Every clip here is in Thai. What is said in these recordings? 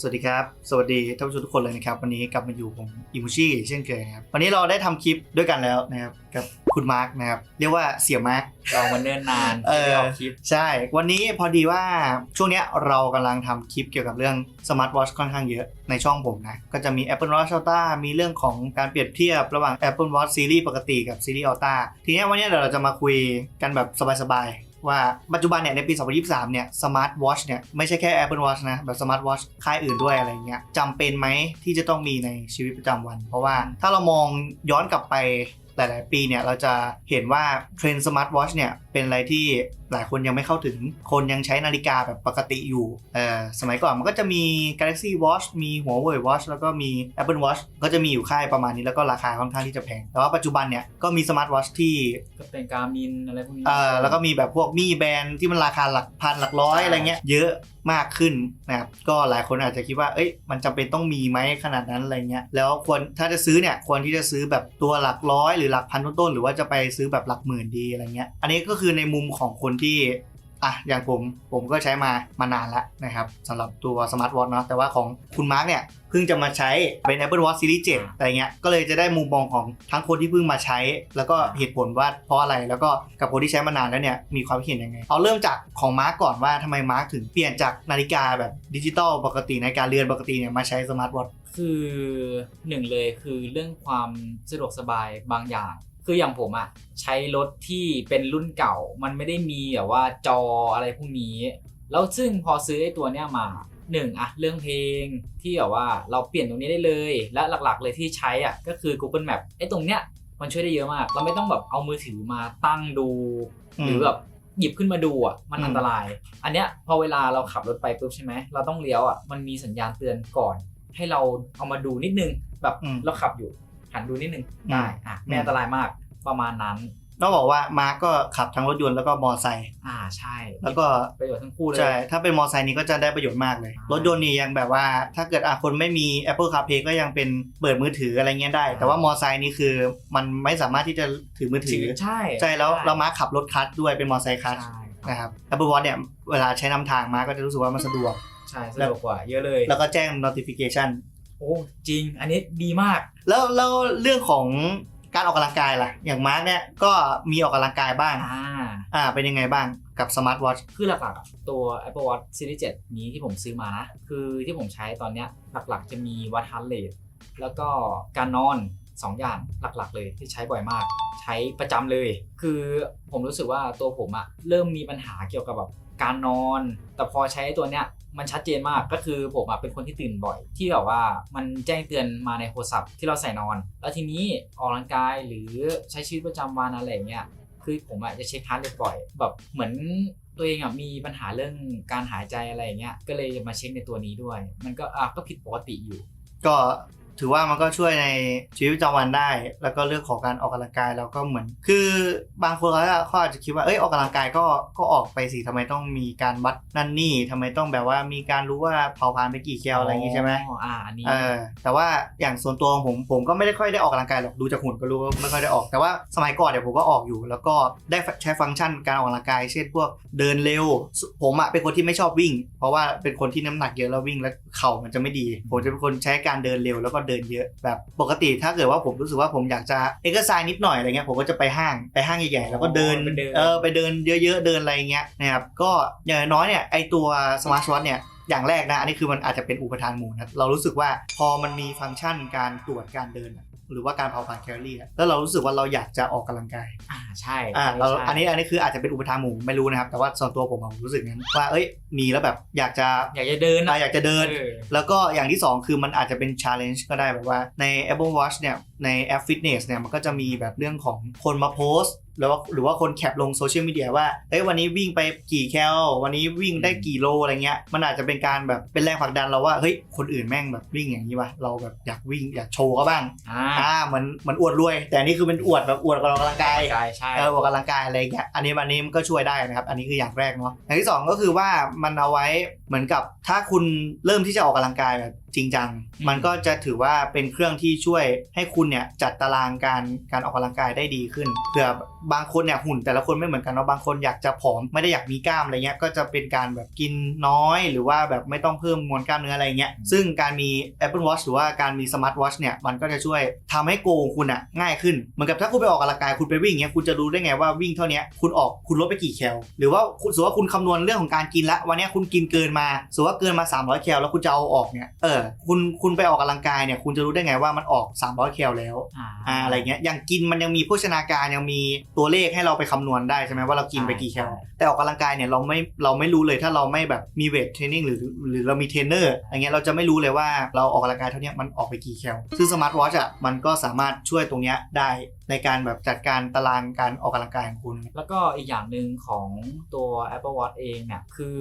สวัสดีครับ สวัสดีท่านผู้ชมทุกคนเลยนะครับ วันนี้กลับมาอยู่ผมอิมูชิเช่นเคยนะครับ วันนี้เราได้ทำคลิปด้วยกันแล้วนะครับกับคุณมาร์กนะครับ เรียกว่าเสี่ยมาร์กลองมันเนิ่นนานเออที่ได้ออกคลิป ใช่ วันนี้พอดีว่าช่วงเนี้ยเรากำลังทำคลิปเกี่ยวกับเรื่องสมาร์ทวอชค่อนข้างเยอะในช่องผมนะ ก็จะมี Apple Watch Ultra มีเรื่องของการเปรียบเทียบระหว่าง Apple Watch Series ปกติกับ Series Ultra ทีเนี้ยวันเนี้ยเดี๋ยวเราจะมาคุยกันแบบสบายๆ ว่าปัจจุบันเนี่ยในปี 2023 เนี่ยสมาร์ทวอชเนี่ยไม่ใช่แค่ Apple Watch นะ แบบสมาร์ทวอชค่ายอื่นด้วยอะไรเงี้ยจำเป็นไหมที่จะต้องมีในชีวิตประจำวัน เพราะว่าถ้าเรามองย้อนกลับไปหลาย ๆ ปีเนี่ยเราจะเห็นว่าเทรนด์สมาร์ทวอชเนี่ยเป็นอะไรที่หลายคนยังไม่เข้าถึง คนยังใช้นาฬิกาแบบปกติอยู่เอ่อสมัยก่อนมันก็จะมี Galaxy Watch มี Huawei Watch แล้วก็มี Apple Watch ก็จะมีอยู่ค่ายประมาณนี้แล้วก็ราคาค่อนข้างที่จะแพง แต่ว่าปัจจุบันเนี่ยก็มีสมาร์ทวอชที่ก็เป็นการมินอะไรพวกนี้เอ่อแล้วก็มีแบบพวกมีแบรนด์ที่มันราคาหลักพันหลักร้อยอะไรเงี้ยเยอะมากขึ้นนะครับก็หลายคนอาจจะคิดว่าเอ้ยมันจำเป็นต้องมีไหมขนาดนั้นอะไรเงี้ยแล้วควรถ้าจะซื้อเนี่ยควรที่จะซื้อแบบตัวหลักร้อยหรือหลักพันต้นๆหรือว่าจะไปซื้อแบบหลักหมื่นดีอะไรเงี้ยอันนี้ก็คือในมุมของคนที่อะอย่างผมผมก็ใช้มามานานแล้วนะครับสำหรับตัวสมาร์ทวอทเนาะแต่ว่าของคุณมาร์กเนี่ยเพิ่งจะมาใช้เป็น Apple Watch Series 7อะไรเงี้ยก็เลยจะได้มุมมองของทั้งคนที่เพิ่งมาใช้ แล้วก็เหตุผลว่าเพราะอะไรแล้วก็กับคนที่ใช้มานานแล้วเนี่ยมีความเห็นยังไง เอาเริ่มจากของมาร์กก่อนว่าทำไมมาร์กถึงเปลี่ยนจากนาฬิกาแบบดิจิตอลปกติในการเรือนปกติเนี่ยมาใช้สมาร์ทวอทคือหนึ่งเลยคือเรื่องความสะดวกสบายบางอย่าง คืออย่างผมอะใช้รถที่เป็นรุ่นเก่า มันไม่ได้มีแบบว่าจออะไรพวกนี้ แล้วซึ่งพอซื้อไอ้ตัวเนี้ยมาหนึ่งอะเรื่องเพลงที่แบบว่าเราเปลี่ยนตรงนี้ได้เลย และหลักๆเลยที่ใช้อะก็คือ Google Map ไอ้ตรงเนี้ยมันช่วยได้เยอะมาก เราไม่ต้องแบบเอามือถือมาตั้งดู หรือแบบหยิบขึ้นมาดูอะมันอืมอันตราย อันเนี้ยพอเวลาเราขับรถไปปุ๊บใช่ไหมเราต้องเลี้ยวอะมันมีสัญญาณเตือนก่อน ให้เราเอามาดูนิดนึงแบบอืมเราขับอยู่ หันดูนิดนึงอืมได้อะไม่อืมอันตรายมากประมาณนั้นต้องบอกว่ามาร์กก็ขับทั้งรถยนต์แล้วก็มอไซค์อ่าใช่ แล้วก็ประโยชน์ทั้งคู่เลยใช่ถ้าเป็นมอไซค์นี้ก็จะได้ประโยชน์มากเลยอ่ารถยนต์นี่ยังแบบว่า ถ้าเกิดอะคนไม่มี Apple CarPlay ก็ยังเป็นเปิดมือถืออะไรเงี้ยได้ แต่ว่ามอไซค์นี่คือมันไม่สามารถที่จะถือมือถืถืออใช่ใช่แล้วเรามาขับรถคัสด้วยเป็นมอไซค์คัสใช่นะครับ Apple Watch เนี่ยเวลาใช้นำทางมาก็จะรู้สึกว่ามันสะดวกใช่สะดวกกว่าเยอะเลย แล้วก็แจ้ง notification โอ้จริง อันนี้ดีมาก แล้วแล้วเรื่องของการออกกำลังกายล่ะ อย่างมาร์กเนี่ยก็มีออกกำลังกายบ้าง อ่า อ่า เป็นยังไงบ้างกับสมาร์ทวอทช์คือหลักๆอะตัว Apple Watch Series 7 นี้ที่ผมซื้อมานะ คือที่ผมใช้ตอนเนี้ยหลักๆ จะมีวัด heart rate แล้วก็การนอน2อย่างหลักๆ เลยที่ใช้บ่อยมาก ใช้ประจำเลย คือผมรู้สึกว่าตัวผมอะเริ่มมีปัญหาเกี่ยวกับแบบ การนอน แต่พอใช้ตัวเนี้ยมันชัดเจนมากก็คือผมอะเป็นคนที่ตื่นบ่อย ที่แบบว่ามันแจ้งเตือนมาในโทรศัพท์ที่เราใส่นอน แล้วทีนี้ออกกำลังกายหรือใช้ชีวิตประจำวันอะไรอย่างเงี้ยคือผมอะจะเช็คฮาร์ดเรทบ่อยแบบเหมือนตัวเองอะมีปัญหาเรื่องการหายใจอะไรอย่างเงี้ยก็เลยมาเช็คในตัวนี้ด้วย มันก็อะก็ผิดปกติอยู่ ก็ ถือว่ามันก็ช่วยในชีวิตประจำวันได้ แล้วก็เรื่องของการออกกำลังกายเราก็เหมือน คือบางคนเขาเขาอาจจะคิดว่าเอ้ยออกกำลังกายก็ก็ออกไปสิทำไมต้องมีการวัดนั่นนี่ทำไมต้องแบบว่ามีการรู้ว่าเผาผลาญไปกี่แคลอะไรอย่างงี้ใช่ไหมอ๋ออ่าอันนี้เออแต่ว่าอย่างส่วนตัวของผมผมก็ไม่ได้ค่อยได้ออกกำลังกายหรอกดูจากหุ่นก็รู้ว่าไม่ค่อยได้ออกแต่ว่าสมัยก่อนเนี่ยผมก็ออกอยู่ แล้วก็ได้ใช้ฟังก์ชันการออกกำลังกาย เช่นพวกเดินเร็ว ผมอะเป็นคนที่ไม่ชอบวิ่ง เพราะว่าเป็นคนที่น้ำหนักเยอะแล้ววิ่งแล้วเข่ามันจะไม่ดี ผมจะเป็นคนใช้การเดินเร็วแล้วก็เดินเยอะแบบปกติถ้าเกิดว่าผมรู้สึกว่าผมอยากจะเอ็กซ์ไซส์นิดหน่อยอะไรเงี้ยผมก็จะไปห้างไปห้างใหญ่ๆแล้วก็เดินไปเดินเออไปเดินเยอะๆเดินอะไรเงี้ยนะครับก็อย่างน้อยเนี่ยไอตัวสมาร์ทวอทเนี่ยอย่างแรกนะ อันนี้คือมันอาจจะเป็นอุปทานหมู่นะเรารู้สึกว่าพอมันมีฟังก์ชันการตรวจการเดินอะ หรือว่าการเผาผลาญแคลอรี่อะแล้วเรารู้สึกว่าเราอยากจะออกกำลังกายอ่าใช่อ่าเราใช่อันนี้อันนี้คืออาจจะเป็นอุปทานหมู่ไม่รู้นะครับ แต่ว่าส่วนตัวผมอะผมรู้สึกงั้นว่าเอ้ยมีแล้วแบบอยากจะอยากจะเดินอะอยากจะเดินออแล้วก็อย่างที่ 2 คือมันอาจจะเป็น challenge ก็ได้แบบว่าใน Apple Watch เนี่ยในแอป Fitness เนี่ยมันก็จะมีแบบเรื่องของคนมาโพสต์ หรือว่าหรือว่าคนแคปลงโซเชียลมีเดียว่าเอ้ยวันนี้วิ่งไปกี่แคลวันนี้วิ่งได้กี่โลอะไรเงี้ยมันอาจจะเป็นการแบบเป็นแรงผลักดันเราว่าเฮ้ยคนอื่นแม่งแบบวิ่งอย่างนี้วะเราแบบอยากวิ่งอยากโชว์เขาบ้างอ่าอ่าเหมือนเหมือนอวดรวย แต่อันนี่คือเป็นอวดแบบอวดออกกำลังกายใช่ใช่เออออกกำลังกายอะไรอย่างเงี้ยอันนี้อันนี้มันก็ช่วยได้นะครับอันนี้คืออย่างแรกเนาะอย่างที่สองก็คือว่ามันเอาไว้เหมือนกับถ้าคุณเริ่มที่จะออกกำลังกายแบบ จริงจังอืมมันก็จะถือว่าเป็นเครื่องที่ช่วยให้คุณเนี่ยจัดตารางการการออกกำลังกายได้ดีขึ้นเผื่อบางคนเนี่ยหุ่นแต่ละคนไม่เหมือนกันเนาะบางคนอยากจะผอมไม่ได้อยากมีกล้ามอะไรเงี้ยก็จะเป็นการแบบกินน้อย หรือว่าแบบไม่ต้องเพิ่มมวลกล้ามเนื้ออะไรเงี้ยซึ่งการมี Apple Watch หรือว่าการมี Smart Watch เนี่ยมันก็จะช่วยทำให้โกของคุณอะง่ายขึ้นเหมือนกับถ้าคุณไปออกกำลังกายคุณไปวิ่งเงี้ยคุณจะรู้ได้ไงว่าวิ่งเท่าเนี้ยคุณออกคุณลดไปกี่แคลหรือว่าคุณสมมติว่าคุณคำนวณเรื่องของการกินละวันเนี้ยคุณกินเกินมาสมมติว่าเกินมา 300 แคลแล้วคุณจะเอาออกเนี่ยเออคุณคุณไปออกกำลังกายเนี่ยคุณจะรู้ได้ไงว่ามันออก 300แคลแล้วอ่าอ่าอะไรเงี้ยอย่างกินมันยังมีโภชนาการยังมีตัวเลขให้เราไปคำนวณได้ใช่ไหมว่าเรากินไปกี่แคลใช่แต่ออกกำลังกายเนี่ยเราไม่เราไม่รู้เลยถ้าเราไม่แบบมีเวทเทรนนิ่งหรือหรือเรามีเทรนเนอร์อย่างเงี้ยเราจะไม่รู้เลยว่าเราออกกำลังกายเท่าเนี้ยมันออกไปกี่แคลซึ่งสมาร์ทวอชอะมันก็สามารถช่วยตรงเนี้ยได้ในการแบบจัดการตารางการออกกำลังกายของคุณ แล้วก็อีกอย่างหนึ่งของตัว Apple Watch เองเนี่ยคือ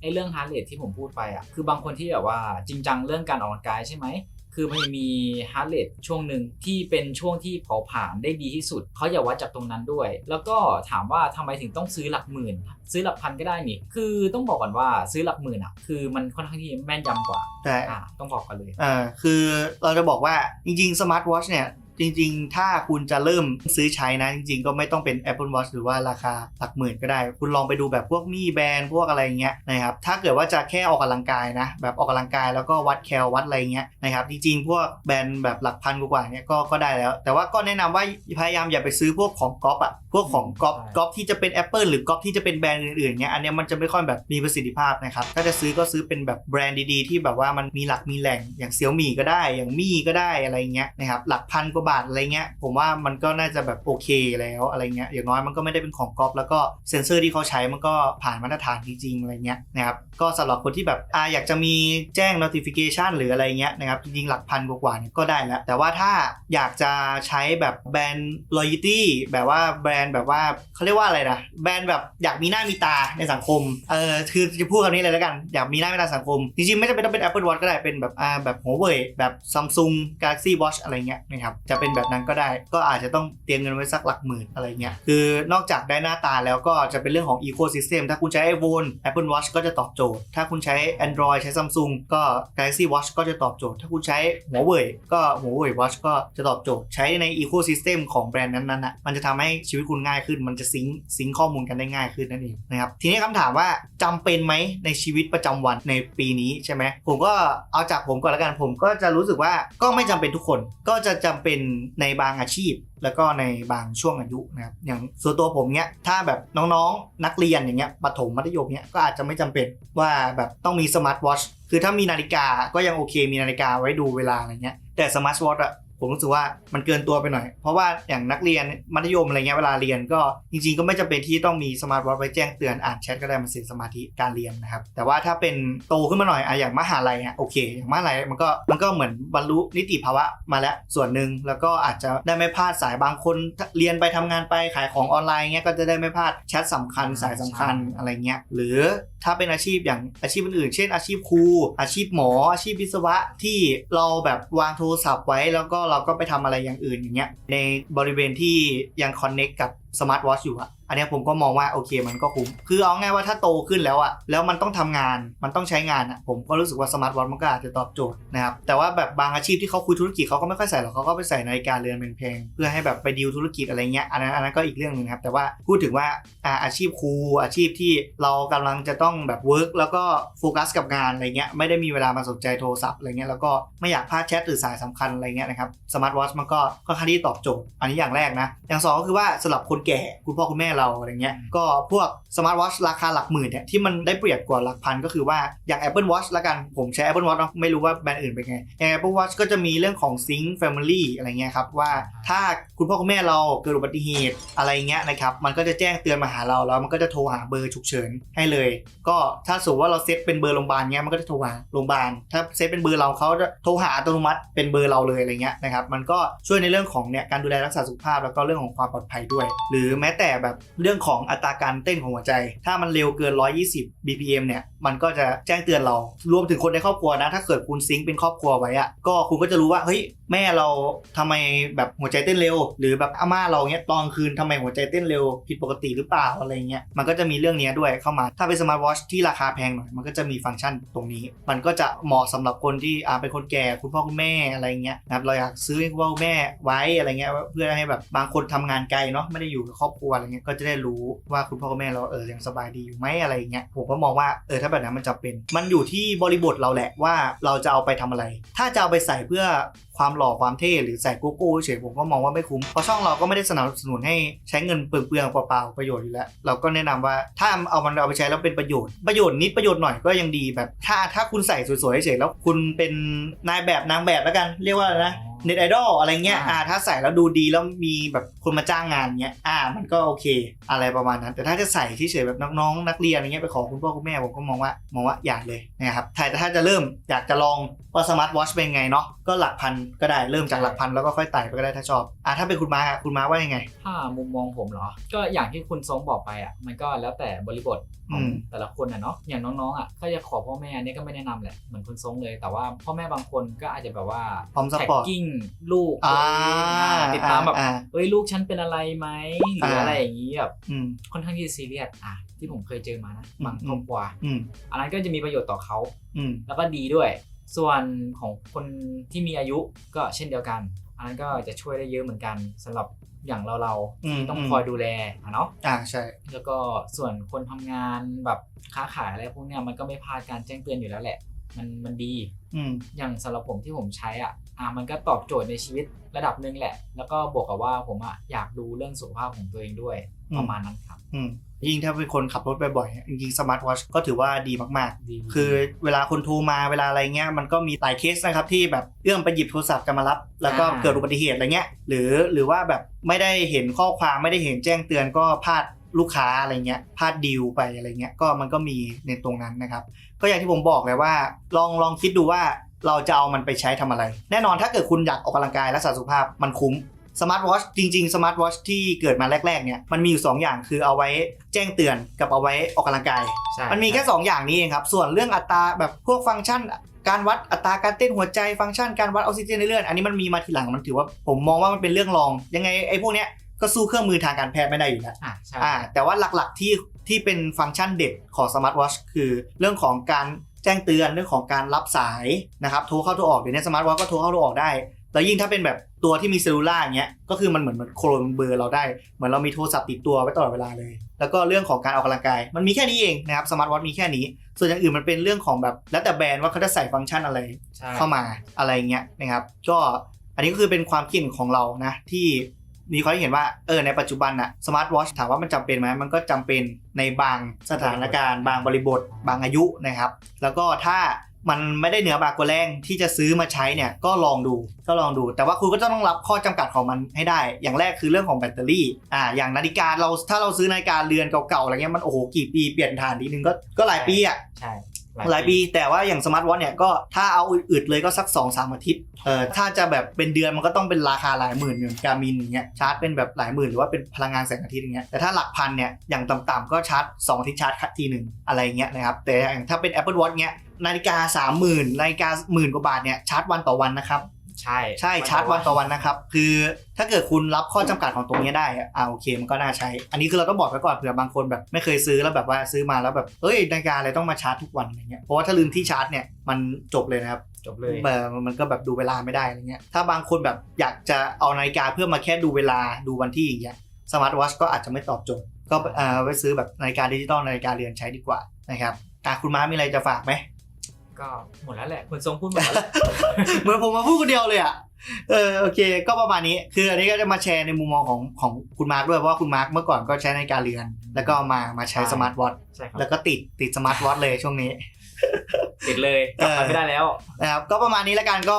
ไอ้เรื่อง heart rate ที่ผมพูดไปอะคือบางคนที่แบบว่าจริงจังเรื่องการออกกำลังกายใช่ไหมคือมันจะมี heart rate ช่วงหนึ่งที่เป็นช่วงที่เผาผลาญได้ดีที่สุด เขาอย่าวัดจากตรงนั้นด้วย แล้วก็ถามว่าทำไมถึงต้องซื้อหลักหมื่น ซื้อหลักพันก็ได้นี่ คือต้องบอกก่อนว่าซื้อหลักหมื่นอะ คือมันค่อนข้างที่แม่นยำกว่าใช่อ่าต้องบอกกันเลยเอ่อคือเราจะบอกว่าจริงๆสมาร์ทวอชเนี่ย จริงๆ ถ้าคุณจะเริ่มซื้อใช้นะ จริงๆ ก็ไม่ต้องเป็น Apple Watch หรือว่าราคาหลักหมื่นก็ได้ คุณลองไปดูแบบพวกมี่แบรนด์พวกอะไรเงี้ยนะครับ ถ้าเกิดว่าจะแค่ออกกำลังกายนะ แบบออกกำลังกายแล้วก็วัดแคลวัดอะไรเงี้ยนะครับ จริงๆ พวกแบรนด์แบบหลักพันกว่าๆเนี่ยก็ก็ได้แล้ว แต่ว่าก็แนะนำว่าพยายามอย่าไปซื้อพวกของก๊อปอะพวกของก๊อปใช่ก๊อปที่จะเป็น Apple หรือก๊อปที่จะเป็นแบรนด์อื่นๆเงี้ย อันเนี้ยมันจะไม่ค่อยแบบมีประสิทธิภาพนะครับ ถ้าจะซื้อก็ซื้อเป็นแบบแบรนด์ดีๆ ที่แบบว่ามันมีหลักมีแหล่งอย่างเซี่ยมี่ก็ได้อย่างมี่ก็ได้อะไรเงี้ยนะครับหลักพันกว่าบาทอะไรเงี้ยผมว่ามันก็น่าจะแบบโอเคแล้วอะไรเงี้ยอย่างน้อยมันก็ไม่ได้เป็นของก๊อปแล้วก็เซ็นเซอร์ที่เขาใช้มันก็ผ่านมาตรฐานจริงๆอะไรเงี้ยนะครับก็สำหรับคนที่แบบอ่าอยากจะมีแจ้ง notification หรืออะไรเงี้ยนะครับจริงๆหลักพันกว่าๆก็ได้แล้ว แต่ว่าถ้าอยากจะใช้แบบแบรนด์ loyalty แบบว่าแบรนด์แบบว่าเขาเรียกว่าอะไรนะแบรนด์แบบอยากมีหน้ามีตาในสังคมเออคือจะพูดคำนี้เลยแล้วกัน อยากมีหน้ามีตาสังคม จริงๆ ไม่จำเป็นต้องเป็น Apple Watch ก็ได้เป็นแบบอ่าแบบ Huawei แบบ Samsung Galaxy Watch อะไรเงี้ยนะครับจะเป็นแบบนั้นก็ได้ ก็อาจจะต้องเตรียมเงินไว้สักหลักหมื่นอะไรเงี้ยคือนอกจากได้หน้าตาแล้วก็จะเป็นเรื่องของ Ecosystem ถ้าคุณใช้ iPhone Apple Watch ก็จะตอบโจทย์ ถ้าคุณใช้ Android ใช้ Samsung ก็ Galaxy Watch ก็จะตอบโจทย์ ถ้าคุณใช้ Huawei ก็ Huawei Watch ก็จะตอบโจทย์ ใช้ใน Ecosystem ของแบรนด์นั้นๆอะมันจะทำให้ชีวิตคุณง่ายขึ้น มันจะซิงซิงข้อมูลกันได้ง่ายขึ้นนั่นเองนะครับทีนี้คำถามว่าจำเป็นไหมในชีวิตประจำวันในปีนี้ใช่ไหมผมก็เอาจากผมก่อนล้วกันผมก็จะรู้สึกว่าก็ไม่จำเป็นทุกคนก็จะจำเป็นในบางอาชีพ แล้วก็ในบางช่วงอายุนะครับอย่างส่วนตัวผมเนี้ยถ้าแบบน้องๆ นักเรียนอย่างเงี้ยประถมมัธยมเนี้ยก็อาจจะไม่จำเป็นว่าแบบต้องมีสมาร์ทวอชคือถ้ามีนาฬิกาก็ยังโอเคมีนาฬิกาไว้ดูเวลาอะไรเงี้ยแต่สมาร์ทวอชอะ ผมรู้สึกว่ามันเกินตัวไปหน่อย เพราะว่าอย่างนักเรียนมัธยมอะไรเงี้ยเวลาเรียนก็จริง ๆ ก็ไม่จำเป็นที่ต้องมีสมาร์ทวอทไว้แจ้งเตือนอ่านแชทก็ได้มันเสียสมาธิการเรียนนะครับ แต่ว่าถ้าเป็นโตขึ้นมาหน่อยอะอย่างมหาลัยอะโอเคอย่างมหาลัยมันก็มันก็เหมือนบรรลุนิติภาวะมาแล้วส่วนหนึ่งแล้วก็อาจจะได้ไม่พลาดสายบางคนเรียนไปทำงานไปขายของออนไลน์เงี้ยก็จะได้ไม่พลาดแชทสำคัญสายสำคัญอะไรเงี้ยหรือถ้าเป็นอาชีพอย่างอาชีพอื่นๆเช่นอาชีพครูอาชีพหมออาชีพวิศวะที่เราแบบวางโทรศัพท์ไว้แล้วก็เราก็ไปทำอะไรอย่างอื่นอย่างเงี้ยในบริเวณที่ยังคอนเน็กกับสมาร์ทวอชอยู่อะอันนี้ผมก็มองว่าโอเคมันก็คุ้ม คือเอาง่ายว่าถ้าโตขึ้นแล้วอะแล้วมันต้องทำงาน มันต้องใช้งานอะผมก็รู้สึกว่าสมาร์ทวอชมันก็อาจจะตอบโจทย์นะครับ แต่ว่าแบบบางอาชีพที่เขาคุยธุรกิจเขาก็ไม่ค่อยใส่หรอกเขาก็ไปใส่นาฬิกาเรือนแพงๆเพื่อให้แบบไปดีลธุรกิจอะไรเงี้ย อันนั้นอันนั้นก็อีกเรื่องหนึงครับ แต่ว่าพูดถึงว่าอาอาชีพครูอาชีพที่เรากำลังจะต้องแบบเวิร์กแล้วก็โฟกัสกับงานอะไรเงี้ย ไม่ได้มีเวลามาสนใจโทรศัพท์อะไรเงี้ย แล้วก็ไม่อยากพลาดแชทหรือสายสำคัญอะไรเงี้ยนะครับ สมาร์ทวอชมันก็ค่อนข้างที่ตอบโจทย์ อันนี้อย่างแรกนะ อย่างสองก็คือว่าสำหรับคนแก่คุณพ่อคุณแม่เราอะไรเงี้ยก็พวกสมาร์ทวอชราคาหลักหมื่นเนี่ยที่มันได้เปรียบกว่าหลักพันก็คือว่าอย่าง Apple Watch ละกันผมใช้ Apple Watch เนอะไม่รู้ว่าแบรนด์อื่นเป็นไงอย่าง Apple Watch ก็จะมีเรื่องของ Sync Family อะไรเงี้ยครับว่าถ้าคุณพ่อคุณแม่เราเกิดอุบัติเหตุอะไรเงี้ยนะครับมันก็จะแจ้งเตือนมาหาเราแล้วมันก็จะโทรหาเบอร์ฉุกเฉินให้เลย ก็ถ้าสมมติว่าเราเซตเป็นเบอร์โรงพยาบาลเงี้ยมันก็จะโทรหาโรงพยาบาลถ้าเซตเป็นเบอร์เราเขาจะโทรหาอัตโนมัติเป็นเบอร์เราเลยอะไรเงี้ยนะครับมันก็ช่วยในเรื่องของเนี่ยการดูแลรักษาสุขภาพแล้วก็เรื่องของความปลอดภัยด้วยหรือแม้แต่แบบเรื่องของอัตราการเต้นของหัวใจ ถ้ามันเร็วเกิน 120 BPM เนี่ย มันก็จะแจ้งเตือนเรา รวมถึงคนในครอบครัวนะ ถ้าเกิดคุณซิงค์เป็นครอบครัวไว้อะก็คุณก็จะรู้ว่า เฮ้ย แม่เราทำไมแบบหัวใจเต้นเร็ว หรือแบบอาม่าเราเนี้ยตอนคืนทำไมหัวใจเต้นเร็ว ผิดปกติหรือเปล่าอะไรเงี้ย มันก็จะมีเรื่องนี้ด้วยเข้ามา ถ้าเป็นสมาร์ทวอชที่ราคาแพงหน่อย มันก็จะมีฟังก์ชันตรงนี้ มันก็จะเหมาะสำหรับคนที่อ่าเป็นคนแก่คุณพ่อคุณแม่อะไรเงี้ยนะเราอยากซื้อให้คุณพ่อคุณแม่ไว้อะไรเงี้ยเพื่อให้แบบบางคนทำงานไกลเนาะไม่ได้อยูู่่กับครอบครัวอะไรเงี้ยก็จะได้รู้ว่าคุณพ่อคุณแม่เราเออยังสบายดีอยู่ไหมอะไรเงี้ยผมก็มองว่าเออถ้าแบบนั้นมันจะเป็น มันอยู่ที่บริบทเราแหละว่าเราจะเอาไปทำอะไร ถ้าจะเอาไปใส่เพื่อความหล่อความเท่หรือใส่โกโก้เฉยผมก็มองว่าไม่คุ้มเพราะช่องเราก็ไม่ได้สนับสนุนให้ใช้เงินเปลืองๆเปล่าๆประโยชน์อยู่แล้ว เราก็แนะนำว่าถ้าเอามันเอาไปใช้แล้วเป็นประโยชน์ประโยชน์นิดประโยชน์หน่อยก็ยังดีแบบ ถ้าถ้าคุณใส่สวยๆเฉยแล้วคุณเป็นนายแบบนางแบบแล้วกันเรียกว่าอะไรนะ เน็ตไอดอลอะไรเงี้ยอ่าอ่าถ้าใส่แล้วดูดีแล้วมีแบบคนมาจ้างงานเงี้ยอ่า มันก็โอเค อะไรประมาณนั้น แต่ถ้าจะใส่ที่เฉยๆแบบน้องๆนักเรียนอะไรเงี้ยไปขอคุณพ่อคุณแม่ผมก็มองว่ามองว่าอย่าเลยนะครับถ้าแต่ถ้าจะเริ่มอยากจะลองว่าสมาร์ทวอชเป็นไงเนาะ ก็หลักพันก็ได้เริ่มจากหลักพันแล้วก็ค่อยไต่ไปก็ได้ถ้าชอบอ่าถ้าเป็นคุณมาร์คอะคุณมาร์คว่ายังไง ถ้ามุมมองผมเหรอ ก็อย่างที่คุณทรงบอกไปอะ มันก็แล้วแต่บริบทของอืม แต่ละคนอะเนาะ อย่างน้องๆอะ ก็จะขอพ่อแม่เนี่ยก็ไม่แนะนำแหละ เหมือนคุณทรงเลย แต่ว่าพ่อแม่บางคนก็อาจจะแบบว่าพร้อมสแท็กปอร์ตกิ้งลูกอ่าติดตามแบบ อ่าเอ้ยลูกฉันเป็นอะไรไหมหรืออ่าอะไรอย่างนี้แบบอืม ค่อนข้างที่จะซีเรียสอะที่ผมเคยเจอมานะบางอืม ครอบครัวอืมอันนั้นก็จะมีประโยชน์ต่อเขา อืม แล้วก็ดีด้วย ส่วนของคนที่มีอายุก็เช่นเดียวกัน อันนั้นก็จะช่วยได้เยอะเหมือนกันสำหรับอย่างเราเราๆอืมที่ต้องอืมคอยดูแลอะเนาะอ่าใช่ แล้วก็ส่วนคนทำงานแบบค้าขายอะไรพวกเนี้ยมันก็ไม่พลาดการแจ้งเตือนอยู่แล้วแหละ มันมันดีอืมอย่างสำหรับผมที่ผมใช้อะอะมันก็ตอบโจทย์ในชีวิตระดับหนึ่งแหละ แล้วก็บวกกับว่าผมอะอยากดูเรื่องสุขภาพของตัวเองด้วยอืม ประมาณนั้นครับอือืมยิ่งถ้าเป็นคนขับรถบ่อยๆจริงๆสมาร์ทวอชก็ถือว่าดีมากๆดีคือเวลาคนโทรมาเวลาอะไรเงี้ยมันก็มีหลายเคสนะครับที่แบบเอื้อมไปหยิบโทรศัพท์จะมารับ แล้วก็เกิดอุบัติเหตุอะไรเงี้ยหรือหรือว่าแบบไม่ได้เห็นข้อความไม่ได้เห็นแจ้งเตือนก็พลาดลูกค้าอะไรเงี้ยพลาดดีลไปอะไรเงี้ยก็มันก็มีในตรงนั้นนะครับ ก็อย่างที่ผมบอกเลยว่า ลองลองคิดดูว่าเราจะเอามันไปใช้ทำอะไร แน่นอนถ้าเกิดคุณอยากออกกำลังกายรักษาสุขภาพมันคุ้ม สมาร์ทวอชจริงๆ สมาร์ทวอชที่เกิดมาแรก ๆ เนี่ย มันมีอยู่สองอย่างคือเอาไว้แจ้งเตือนกับเอาไว้ออกกำลังกาย ใช่มันมีแค่ 2 อย่างนี้เองครับ ส่วนเรื่องอัตราแบบพวกฟังก์ชัน การวัดอัตราการเต้นหัวใจฟังก์ชันการวัดออกซิเจนในเลือดอันนี้มันมีมาทีหลังมันถือว่าผมมองว่ามันเป็นเรื่องรอง ยังไงไอ้พวกเนี้ยก็สู้เครื่องมือทางการแพทย์ไม่ได้อยู่แล้วอะใช่อ่าแต่ว่าหลักๆที่ที่เป็นฟังก์ชันเด็ดของสมาร์ทวอชคือเรื่องของการแจ้งเตือนเรื่องของการรับสายนะครับโทรเข้าโทรออกเดี๋ยวนี้สมาร์ทวอชก็โทรเข้าโทรออกได้ แล้วยิ่งถ้าเป็นแบบตัวที่มีเซลลูล่าอย่างเงี้ยก็คือมันเหมือนเหมือนโคลนเบอร์เราได้ เหมือนเรามีโทรศัพท์ติดตัวไว้ตลอดเวลาเลย แล้วก็เรื่องของการออกกำลังกาย มันมีแค่นี้เองนะครับสมาร์ทวอทมีแค่นี้ ส่วนอย่างอื่นมันเป็นเรื่องของแบบแล้วแต่แบรนด์ว่าเขาจะใส่ฟังก์ชันอะไรใช่เข้ามาอะไรเงี้ยนะครับ ก็อันนี้ก็คือเป็นความคิดของเรานะที่มีความเห็นว่าเออในปัจจุบันอะสมาร์ทวอชถามว่ามันจำเป็นไหมมันก็จำเป็นในบางสถานการณ์ บางบริบท บางอายุนะครับ แล้วก็ถ้า มันไม่ได้เหนือบากกว่าแรงที่จะซื้อมาใช้เนี่ยก็ลองดูก็ลองดู แต่ว่าคุณก็จะต้องรับข้อจำกัดของมันให้ได้ อย่างแรกคือเรื่องของแบตเตอรี่อ่าอย่างนาฬิกาเราถ้าเราซื้อนาฬิกาเรือนเก่าๆอะไรเงี้ยมันโอ้โหกี่ปีเปลี่ยนฐานทีนึงก็ก็หลายปีอะใช่ หลายปีแต่ว่าอย่างสมาร์ทวอทเนี่ยก็ถ้าเอาอึดๆเลยก็สัก2อสามอาทิตย์เออถ้าจะแบบเป็นเดือนมันก็ต้องเป็นราคาหลายหมื่นอย่างการมินอย่างเงี้ยชาร์จเป็นแบบหลายหมื่นหรือว่าเป็นพลังงานแสงอาทิตย์อย่างเงี้ยแต่ถ้าหลักพันเนี่ยอย่างต่ำๆก็ชาร์จ2อาทิตย์ชาร์จทีหนึ่งอะไรเงี้ยนะครับแต่อย่างถ้าเป็น Apple Watch เงี้ยนาฬิกา 3 0,000นาฬิกาหมื่นกว่าบาทเนี่ยชาร์จวันต่อวันนะครับ ใช่ใช่ชาร์จวันต่อวันนะครับ คือถ้าเกิดคุณรับข้อจำกัดของตรงนี้ได้อะอ่าโอเคมันก็น่าใช้ อันนี้คือเราต้องบอกไว้ก่อนเผื่อบางคนแบบไม่เคยซื้อแล้วแบบว่าซื้อมาแล้วแบบเอ้ยนาฬิกาอะไรต้องมาชาร์จทุกวันอะไรเงี้ยเพราะว่าถ้าลืมที่ชาร์จเนี่ยมันจบเลยนะครับจบเลยเออมันก็แบบดูเวลาไม่ได้อะไรเงี้ยถ้าบางคนแบบอยากจะเอานาฬิกาเพื่อมาแค่ดูเวลาดูวันที่อย่างเงี้ยสมาร์ทวอชก็อาจจะไม่ตอบโจทย์ก็เอ่อไปซื้อแบบนาฬิกาดิจิตอลนาฬิกาเรือนใช้ดีกว่านะครับอะคุณม้ามีอะไรจะฝากไหม ก็หมดแล้วแหละคุณทรงพูดหมดแล้วแหละเหมือนผมมาพูดคนเดียวเลยอะเออโอเค ก็ประมาณนี้ คืออันนี้ก็จะมาแชร์ในมุมมองของของคุณมาร์คด้วยเพราะว่าคุณมาร์คเมื่อก่อนก็ใช้นาฬิกาเรือนแล้วก็มามาใช้ใช่สมาร์ทวอทใช่ครับแล้วก็ติดติดสมาร์ทวอทเลยช่วงนี้ ติดเลยกลับไปไม่ได้แล้วนะครับก็ประมาณนี้แล้วกันก็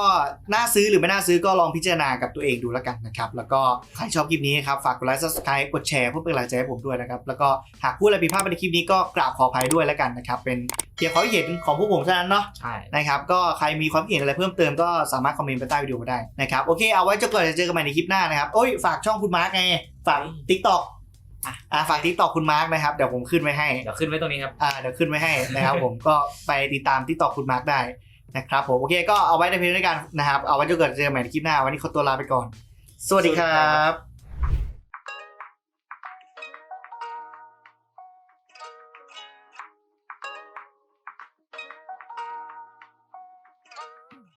น่าซื้อหรือไม่น่าซื้อก็ลองพิจารณากับตัวเองดูแล้วกันนะครับแล้วก็ใครชอบคลิปนี้ครับฝากกดไลค์ subscribe กดแชร์เพื่อเป็นกำลังใจให้ผมด้วยนะครับแล้วก็หากพูดอะไรผิดพลาดไปในคลิปนี้ก็กราบขออภัยด้วยแล้วกันนะครับเป็นเพียงความคิดเห็นของพวกผมเท่านั้นเนาะใช่นะครับก็ใครมีความคิดเห็นอะไรเพิ่มเติมก็สามารถคอมเมนต์ไปใต้วิดีโอได้นะครับโอเคเอาไว้จนกว่าจะเจอกันใหม่ในคลิปหน้านะครับโอ้ยฝากช่องคุณมาร์กไงฝาก TikTok อะ อ่าฝากทิกตอกคุณมาร์กนะครับเดี๋ยวผมขึ้นไว้ให้เดี๋ยวขึ้นไว้ตรงนี้ครับอ่าเดี๋ยวขึ้นไว้ให้นะครับผมก็ไปติดตามทิกตอกคุณมาร์กได้นะครับผมโอเคก็เอาไว้ในเพลงด้วยกันนะครับเอาไว้จนเกิดเจอกันใหม่ในคลิปหน้าวันนี้ขอตัวลาไปก่อน สวัสดีครับ